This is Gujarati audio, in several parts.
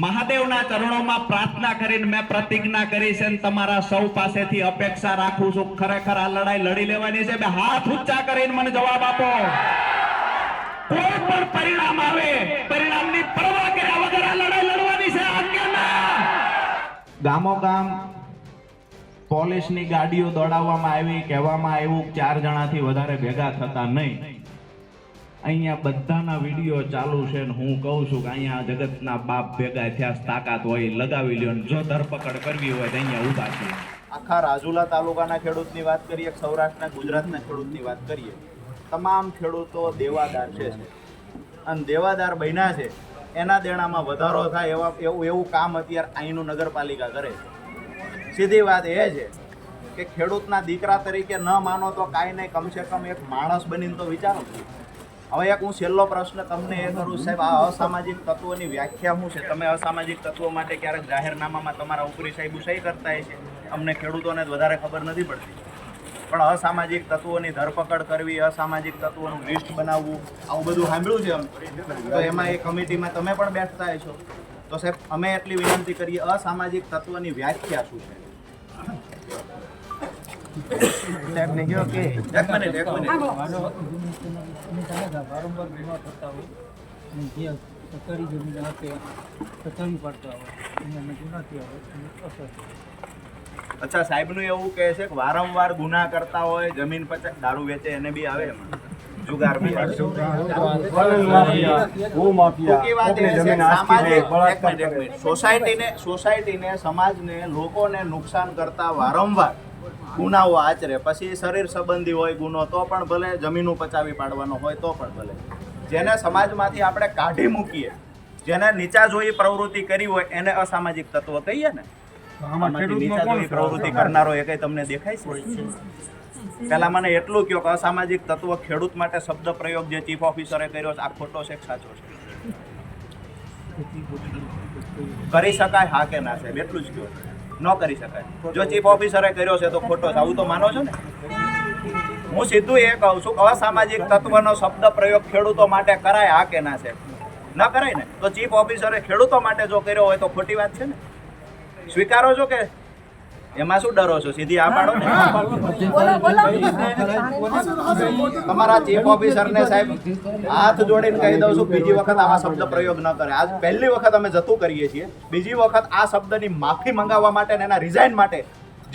મહાદેવના ચરણોમાં પ્રાર્થના કરીને મેં પ્રતિજ્ઞા કરી છે તમારા સૌ પાસેથી અપેક્ષા રાખું છું, ખરેખર આ લડાઈ લડી લેવાની છે. હાથ ઊંચા કરીને મને જવાબ આપો. કોઈ પણ પરિણામ આવે, પરિણામની પરવા કર્યા વગર આ લડાઈ લડવાની છે ગામો ગામ, પોલીસની ગાડીઓ દોડાવવામાં આવી, કહેવામાં આવ્યું ચાર જણાથી વધારે ભેગા થતા નહીં. અહીંયા બધાના વીડિયો ચાલુ છે ને હું કહું છું કે અહીંયા જગતના બાપ ભેગા થયા તાકાત હોય, લગાવી લ્યો જો ધરપકડ કરવી હોય તો અહીંયા ઊભા છે આખા રાજુલા તાલુકાના ખેડૂતની વાત કરીએ, સૌરાષ્ટ્રના ગુજરાતના ખેડૂતની વાત કરીએ, તમામ ખેડૂતો દેવાદાર છે. અને દેવાદાર બન્યા છે, એના દેણામાં વધારો થાય એવા એવું એવું કામ અત્યારે અહીંનું નગરપાલિકા કરે છે. સીધી વાત એ છે કે ખેડૂતના દીકરા તરીકે ન માનો તો કાંઈ નહીં, કમસે કમ એક માણસ બનીને તો વિચારો. હવે એક હું છેલ્લો પ્રશ્ન તમને એ કરું સાહેબ આ અસામાજિક તત્વોની વ્યાખ્યા શું છે? તમે અસામાજિક તત્વો માટે ક્યારેક જાહેરનામામાં તમારા ઉપરી સાહેબો સહી કરતા હોય છે? અમને ખેડૂતોને જ વધારે ખબર નથી પડતી. પણ અસામાજિક તત્વોની ધરપકડ કરવી અસામાજિક તત્વોનું લિસ્ટ બનાવવું આવું બધું સાંભળ્યું છે અમે તો એમાં એ કમિટીમાં તમે પણ બેઠતા છો તો સાહેબ અમે એટલી વિનંતી કરીએ અસામાજિક તત્વોની વ્યાખ્યા શું છે? સાહેબને કહો કે એક મિનિટ એક મિનિટ. વારંવાર ગુના થતા હોય અને જે સરકારી જમીન આપે સરકારી પાડતા હોય એને ગુના થયા હોય અસર. અચ્છા સાહેબનું એવું કહે છે કે વારંવાર ગુના કરતા હોય જમીન પચાસ દારૂ વેચે એને બી આવે એમાં. જુગાર બી આવે. સોસાયટીને સોસાયટીને સમાજને લોકોને નુકસાન કરતા વારંવાર ગુનાઓ આચરે. પછી શરીર સંબંધી હોય ગુનો તો પણ ભલે જમીનો પચાવી પાડવાનો હોય તો પણ ભલે. જેને સમાજમાંથી આપણે કાઢી મૂકીએ જેને નીચા જોઈ પ્રવૃત્તિ કરી હોય એને અસામાજિક તત્વ કહીએ ને? નીચા જોઈ પ્રવૃત્તિ કરનારો એ કઈ તમને દેખાય છે? પહેલા મને એટલું કહો કે અસામાજિક તત્વ ખેડૂત માટે શબ્દ પ્રયોગ જે ચીફ ઓફિસરે કર્યો છે આ ખોટો છે સાચો છે. કરી શકાય હા કે ના સાહેબ? એટલું જ કહો. ન કરી શકાય. જો ચીફ ઓફિસરે કર્યો છે તો ખોટો છે. આવું તો માનો છો ને? હું સીધું એ કહું છું અસામાજિક તત્વનો શબ્દ પ્રયોગ ખેડૂતો માટે કરાય, આ કે ના છે? ન કરાય ને? તો ચીફ ઓફિસરે ખેડૂતો માટે જો કર્યો હોય તો ખોટી વાત છે ને? સ્વીકારો છો કે એમાં શું ડરો છો? સીધી આ પાડો ને. તમારા ચીફ ઓફિસરને સાહેબ હાથ જોડીને કહી દઉં છું બીજી વખત આવા શબ્દ પ્રયોગ ન કરે. આજ પહેલી વખત અમે જતું કરીએ છીએ. બીજી વખત આ શબ્દની માફી મંગાવવા માટે અને એના રિઝાઇન માટે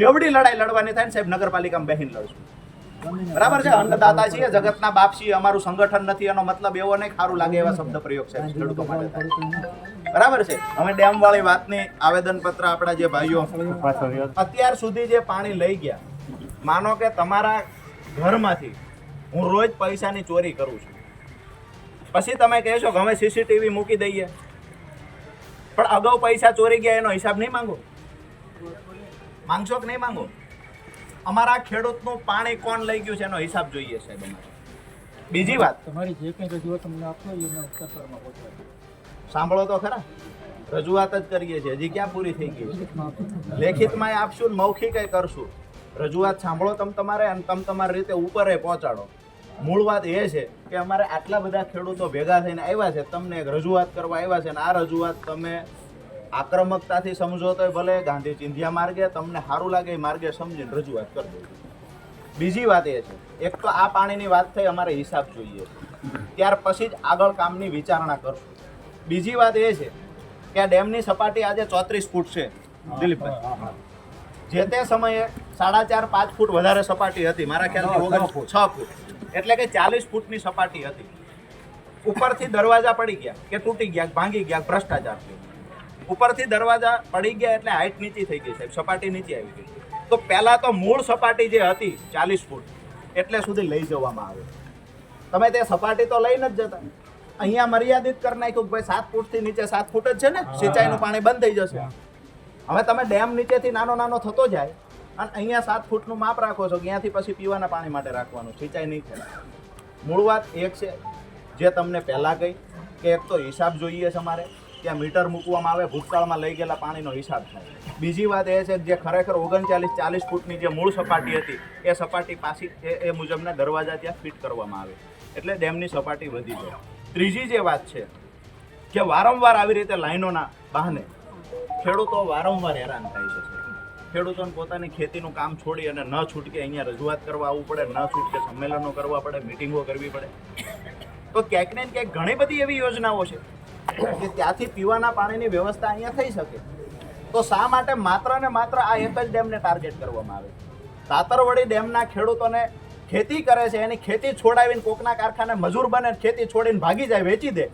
જેવડી લડાઈ લડવાની થાય ને સાહેબ નગરપાલિકામાં બેહીને લડશું બરાબર છે? અન્નદાતા છીએ જગતના બાપ છીએ અમારું સંગઠન નથી એનો મતલબ એવો નહીં ખારું લાગે એવા શબ્દ પ્રયોગ છે ખેડૂતો માટે. બરાબર છે? અમે ડેમ વાળી વાતની આવેદન પત્ર આપણા જે ભાઈઓ અત્યાર સુધી જે પાણી લઈ ગયા, માનો કે તમારા ઘરમાંથી હું રોજ પૈસાની ચોરી કરું છું. પછી તમે કહેશો કે અમે સીસીટીવી મૂકી દઈએ. પણ અગાઉ પૈસા ચોરી ગયા એનો હિસાબ નહીં માંગો? માંગશો કે નહીં માંગો? અમારા ખેડૂતનું પાણી કોણ લઈ ગયું છે એનો હિસાબ જોઈએ સાહેબ અમારે. બીજી વાત. તમારી જે કંઈ રજૂઆત તમને આપો ઉત્તર ઉત્તરમાં પહોંચાડો સાંભળો તો ખરા. રજૂઆત જ કરીએ છીએ. હજી ક્યાં પૂરી થઈ ગઈ? છે લેખિતમાં આપશું ને મૌખિક કરશું. રજૂઆત સાંભળો તમે તમારે અને તમે તમારી રીતે ઉપરે પહોંચાડો. મૂળ વાત એ છે કે અમારે આટલા બધા ખેડૂતો ભેગા થઈને આવ્યા છે. તમને એક રજૂઆત કરવા આવ્યા છે અને આ રજૂઆત તમે આક્રમકતાથી સમજો તો ભલે. ગાંધી ચિંધ્યા માર્ગે, તમને સારું લાગે એ માર્ગે સમજીને રજૂઆત કરજો બીજી વાત એ છે, એક તો આ પાણીની વાત થઈ, અમારે હિસાબ જોઈએ. ત્યાર પછી જ આગળ કામની વિચારણા કરશું. બીજી વાત એ છે કે આ ડેમની સપાટી આજે ચોત્રીસ ફૂટ છે દિલીપભાઈ. જે તે સમયે સાડા ચાર પાંચ ફૂટ વધારે સપાટી હતી મારા ખ્યાલથી ઓગણ છ ફૂટ. એટલે કે ચાલીસ ફૂટની સપાટી હતી. ઉપરથી દરવાજા પડી ગયા કે તૂટી ગયા ભાંગી ગયા ભ્રષ્ટાચાર થયો. ઉપરથી દરવાજા પડી ગયા એટલે હાઈટ નીચી થઈ ગઈ સાહેબ સપાટી નીચે આવી ગઈ. તો પહેલાં તો મૂળ સપાટી જે હતી ચાલીસ ફૂટ એટલે સુધી લઈ જવામાં આવે. તમે તે સપાટી તો લઈને જ જતા. અહીંયા મર્યાદિત કરી નાખ્યું કે ભાઈ સાત ફૂટથી નીચે સાત ફૂટ જ છે ને સિંચાઈનું પાણી બંધ થઈ જશે. હવે તમે ડેમ નીચેથી નાનો નાનો થતો જાય અને અહીંયા સાત ફૂટનું માપ રાખો છો ત્યાંથી પછી પીવાના પાણી માટે રાખવાનું. સિંચાઈ નહીં થાય. મૂળ વાત એક છે જે તમને પહેલાં કહી કે એક તો હિસાબ જોઈએ છે અમારે ત્યાં મીટર મૂકવામાં આવે ભૂતકાળમાં લઈ ગયેલા પાણીનો હિસાબ થાય. બીજી વાત એ છે કે જે ખરેખર ઓગણચાલીસ ચાલીસ ફૂટની જે મૂળ સપાટી હતી એ સપાટી પાછી એ મુજબના દરવાજા ત્યાં ફિટ કરવામાં આવે. એટલે ડેમની સપાટી વધી જાય ત્રીજી જે વાત છે કે વારંવાર આવી રીતે લાઈનોના બહાને ખેડૂતો વારંવાર હેરાન થાય છે. ખેડૂતોને પોતાની ખેતીનું કામ છોડી અને ન છૂટકે અહીંયા રજૂઆત કરવા આવવું પડે, ન છૂટકે સંમેલનો કરવા પડે, મિટિંગો કરવી પડે. તો ક્યાંક ને ક્યાંક ઘણી બધી એવી યોજનાઓ છે કે ત્યાંથી પીવાના પાણીની વ્યવસ્થા અહીંયા થઈ શકે. તો શા માટે માત્ર ને માત્ર આ એક જ ડેમને ટાર્ગેટ કરવામાં આવે? તાતરવડી ડેમના ખેડૂતોને ખેતી કરે છે, એની ખેતી છોડાવીને કોકના કારખાને મજૂર બને ખેતી છોડીને ભાગી જાય, વેચી દે,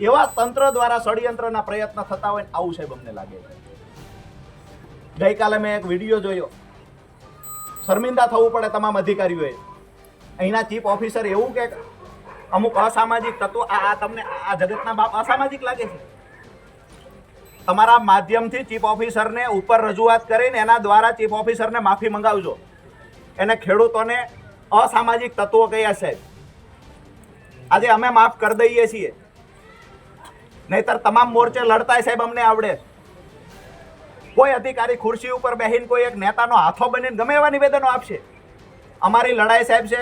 એવા તંત્ર દ્વારા ષડયંત્રના પ્રયત્ન થતા હોય આવું સાહેબ અમને લાગે છે. ગઈકાલે મેં એક વીડિયો જોયો. શર્મિંદા થવું પડે તમામ અધિકારીઓએ. અહીંના ચીફ ઓફિસર એવું કે અમુક અસામાજિક તત્વો આ તમને આ જગતના બાપ અસામાજિક લાગે છે? તમારા માધ્યમથી ચીફ ઓફિસરને ઉપર રજૂઆત કરીને એના દ્વારા ચીફ ઓફિસરને માફી મંગાવજો. એને ખેડૂતોને અસામાજિક તત્વો કયા સાહેબ આજે અમે માફ કરી દઈએ છીએ. નહીતર તમામ મોરચે લડતા સાહેબ અમને આવડે. કોઈ અધિકારી ખુરશી ઉપર બેહીને કોઈ એક નેતાનો હાથો બનીને ગમે એવા નિવેદનો આપશે. અમારી લડાઈ સાહેબ છે,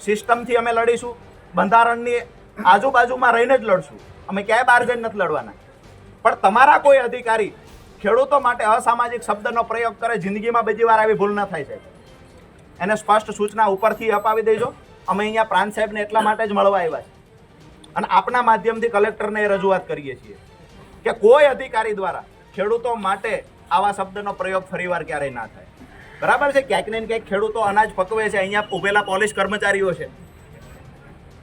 સિસ્ટમથી અમે લડીશું, બંધારણની આજુબાજુમાં રહીને જ લડશું. અમે ક્યાંય બહાર જઈને નથી લડવાના. પણ તમારા કોઈ અધિકારી ખેડૂતો માટે અસામાજિક શબ્દનો પ્રયોગ કરે, જિંદગીમાં બીજી વાર આવી ભૂલ ન થાય સાહેબ. એને સ્પષ્ટ સૂચના ઉપરથી અપાવી દેજો. અમે અહીંયા પ્રાંત સાહેબને એટલા માટે જ મળવા આવ્યા છે. અને આપના માધ્યમથી કલેક્ટરને એ રજૂઆત કરીએ છીએ કે કોઈ અધિકારી દ્વારા ખેડૂતો માટે આવા શબ્દનો પ્રયોગ ફરીવાર ક્યારેય ના થાય. બરાબર છે? ક્યાંક ને ક્યાંક ખેડૂતો અનાજ પકવે છે. અહીંયા ઉભેલા પોલીસ કર્મચારીઓ છે.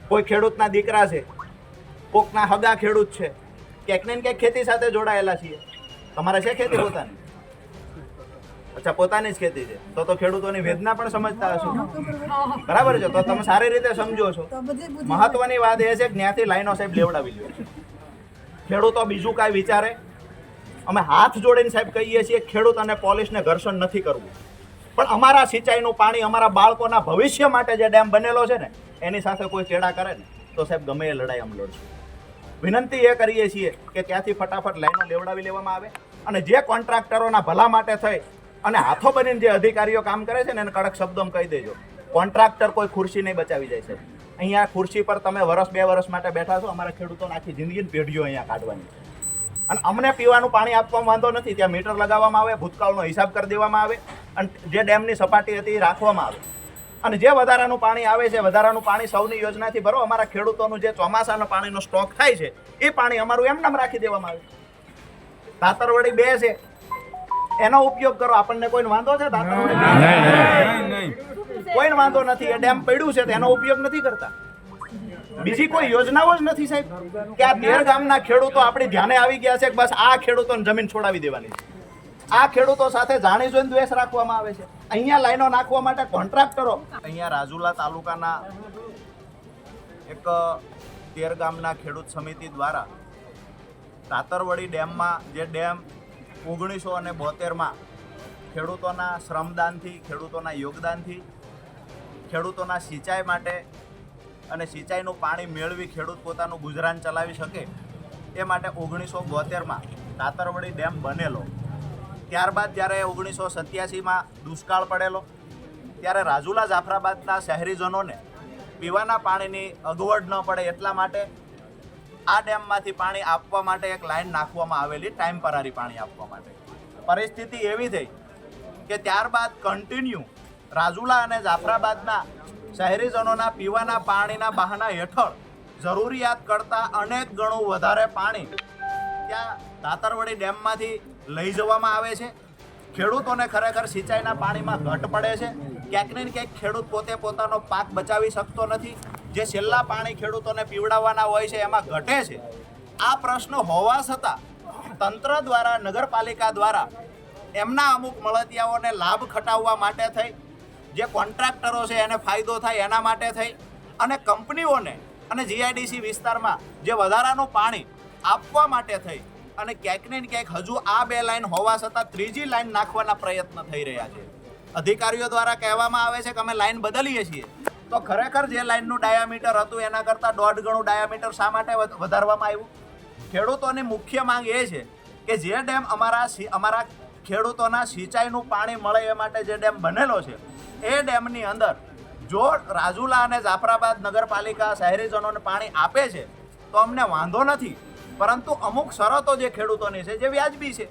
કોઈ ખેડૂતના દીકરા છે. કોકના હગા ખેડૂત છે. ક્યાંક ને ક્યાંક ખેતી સાથે જોડાયેલા છીએ. તમારે છે ખેતી પોતાની? અચ્છા પોતાની જ ખેતી છે. તો તો ખેડૂતોની વેદના પણ સમજતા હશો. બરાબર. છે? તો તમે સારી રીતે સમજો છો. મહત્વની વાત એ છે કે ત્યાંથી લાઈનો સાહેબ લેવડાવી લ્યો. ખેડૂતો બીજું કાંઈ વિચારે? અમે હાથ જોડીને સાહેબ કહીએ છીએ ખેડૂત અને પોલીસને ઘર્ષણ નથી કરવું. પણ અમારા સિંચાઈનું પાણી અમારા બાળકોના ભવિષ્ય માટે જે ડેમ બનેલો છે ને એની સાથે કોઈ ચેડા કરે ને તો સાહેબ ગમે એ લડાઈ અમે લડશું. વિનંતી એ કરીએ છીએ કે ત્યાંથી ફટાફટ લાઈનો લેવડાવી લેવામાં આવે અને જે કોન્ટ્રાક્ટરોના ભલા માટે થઈ અને હાથો બનીને જે અધિકારીઓ કામ કરે છે ને, એને કડક શબ્દોમાં કહી દેજો. કોન્ટ્રાક્ટર કોઈ ખુરશી નહીં બચાવી જાય છે. અહીંયા ખુરશી પર તમે વર્ષ બે વર્ષ માટે બેઠા છો, અમારા ખેડૂતોને આખી જિંદગીની પેઢીઓ અહીંયા કાઢવાની અને અમને પીવાનું પાણી આપવામાં વાંધો નથી, ત્યાં મીટર લગાવવામાં આવે, ભૂતકાળનો હિસાબ કરી દેવામાં આવે, અને જે ડેમની સપાટી હતી એ રાખવામાં આવે. અને જે વધારાનું પાણી આવે છે, વધારાનું પાણી સૌની યોજનાથી ભરો, અમારા ખેડૂતોનું જે ચોમાસાના પાણીનો સ્ટોક થાય છે, એ પાણી અમારું એમનામ રાખી દેવામાં આવે. તાતરવડી બે છે. એનો ઉપયોગ કરો આપણને કોઈને વાંધો છે કોઈને વાંધો નથી એ ડેમ પડ્યું છે તો એનો ઉપયોગ નથી કરતા. બીજી કોઈ યોજનાઓ જ નથી સાહેબ? કે આ તેર ગામના ખેડૂતો આપણી ધ્યાને આવી ગયા છે કે બસ આ ખેડૂતોને જમીન છોડાવી દેવાની આ ખેડૂતો સાથે જાણી જોઈને દ્વેષ રાખવામાં આવે છે. અહીંયા લાઈનો નાખવા માટે કોન્ટ્રાક્ટરો. અહીંયા રાજુલા તાલુકાના એક તેર ગામના ખેડૂત સમિતિ દ્વારા તાતરવડી ડેમમાં જે ડેમ ઓગણીસો અને બોતેરમાં ખેડૂતોના શ્રમદાનથી, ખેડૂતોના યોગદાનથી, ખેડૂતોના સિંચાઈ માટે અને સિંચાઈનું પાણી મેળવી ખેડૂત પોતાનું ગુજરાન ચલાવી શકે, એ માટે ઓગણીસો બોતેરમાં તાતરવડી ડેમ બનેલો. ત્યારબાદ જ્યારે ઓગણીસો સત્યાસીમાં દુષ્કાળ પડેલો, ત્યારે રાજુલા જાફરાબાદના શહેરીજનોને પીવાના પાણીની અગવડ ન પડે એટલા માટે આ ડેમમાંથી પાણી આપવા માટે એક લાઈન નાખવામાં આવેલી, ટાઈમ પરારી પાણી આપવા માટે. પરિસ્થિતિ એવી થઈ કે ત્યારબાદ કન્ટિન્યુ રાજુલા અને જાફરાબાદના શહેરીજનોના પીવાના પાણીના બહાના હેઠળ જરૂરિયાત કરતાં અનેક ગણું વધારે પાણી ત્યાં દાતરવડી ડેમમાંથી લઈ જવામાં આવે છે. ખેડૂતોને ખરેખર સિંચાઈના પાણીમાં ઘટ પડે છે. ક્યાંક ને ક્યાંક ખેડૂત પોતે પોતાનો પાક બચાવી શકતો નથી. જે છેલ્લા પાણી ખેડૂતોને પીવડાવવાના હોય છે, એમાં ઘટે છે. આ પ્રશ્ન હોવા છતાં તંત્ર દ્વારા, નગરપાલિકા દ્વારા એમના અમુક મળતિયાઓને લાભ ખટાવવા માટે થઈ, જે કોન્ટ્રાક્ટરો છે એને ફાયદો થાય એના માટે થઈ, અને કંપનીઓને અને જીઆઈડીસી વિસ્તારમાં જે વધારાનું પાણી આપવા માટે થઈ, અને ક્યાંક ને ક્યાંક હજુ આ બે લાઈન હોવા છતાં ત્રીજી લાઈન નાખવાના પ્રયત્ન થઈ રહ્યા છે. અધિકારીઓ દ્વારા કહેવામાં આવે છે કે અમે લાઈન બદલીએ છીએ. તો ખરેખર જે લાઈનનું ડાયામીટર હતું, એના કરતાં દોઢ ગણું ડાયામીટર શા માટે વધારવામાં આવ્યું? ખેડૂતોની મુખ્ય માંગ એ છે કે જે ડેમ અમારા અમારા ખેડૂતોના સિંચાઈનું પાણી મળે એ માટે જે ડેમ બનેલો છે, એ ડેમની અંદર જો રાજુલા અને જાફરાબાદ નગરપાલિકા શહેરીજનોને પાણી આપે છે, તો અમને વાંધો નથી. પરંતુ અમુક શરતો જે ખેડૂતોની છે, જે વ્યાજબી છે,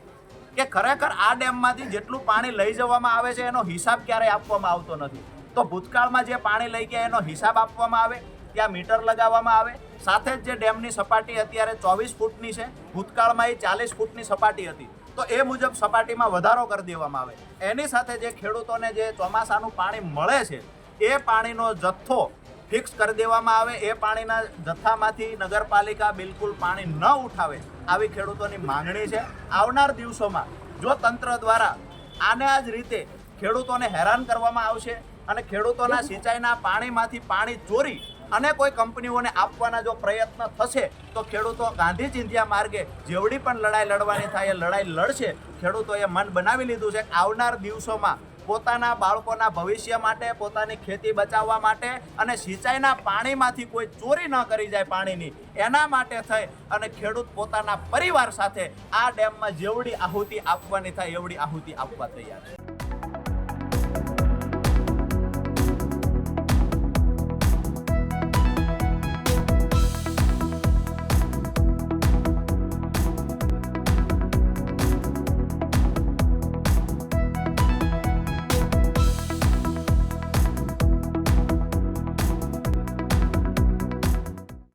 કે ખરેખર આ ડેમમાંથી જેટલું પાણી લઈ જવામાં આવે છે, એનો હિસાબ ક્યારેય આપવામાં આવતો નથી. તો ભૂતકાળમાં જે પાણી લઈ ગયા એનો હિસાબ આપવામાં આવે, ત્યાં મીટર લગાવવામાં આવે. સાથે જ જે ડેમની સપાટી અત્યારે ચોવીસ ફૂટની છે, ભૂતકાળમાં એ ચાલીસ ફૂટની સપાટી હતી. તો એ મુજબ સપાટીમાં વધારો કરી દેવામાં આવે. એની સાથે જે ખેડૂતોને જે ચોમાસાનું પાણી મળે છે, એ પાણીનો જથ્થો ફિક્સ કરી દેવામાં આવે. એ પાણીના જથ્થામાંથી નગરપાલિકા બિલકુલ પાણી ન ઉઠાવે આવી ખેડૂતોની માંગણી છે. આવનાર દિવસોમાં જો તંત્ર દ્વારા આને આ જ રીતે ખેડૂતોને હેરાન કરવામાં આવશે અને ખેડૂતોના સિંચાઈના પાણીમાંથી પાણી ચોરી અને કોઈ કંપનીઓને આપવાના જો પ્રયત્ન થશે તો ખેડૂતો ગાંધી ચિંધ્યા માર્ગે જેવડી પણ લડાઈ લડવાની થાય એ લડાઈ લડશે. ખેડૂતોએ મન બનાવી લીધું છે આવનાર દિવસોમાં પોતાના બાળકોના ભવિષ્ય માટે પોતાની ખેતી બચાવવા માટે અને સિંચાઈના પાણીમાંથી કોઈ ચોરી ન કરી જાય પાણીની એના માટે થઈ અને ખેડૂત પોતાના પરિવાર સાથે આ ડેમમાં જેવડી આહુતિ આપવાની થાય એવડી આહુતિ આપવા તૈયાર છે.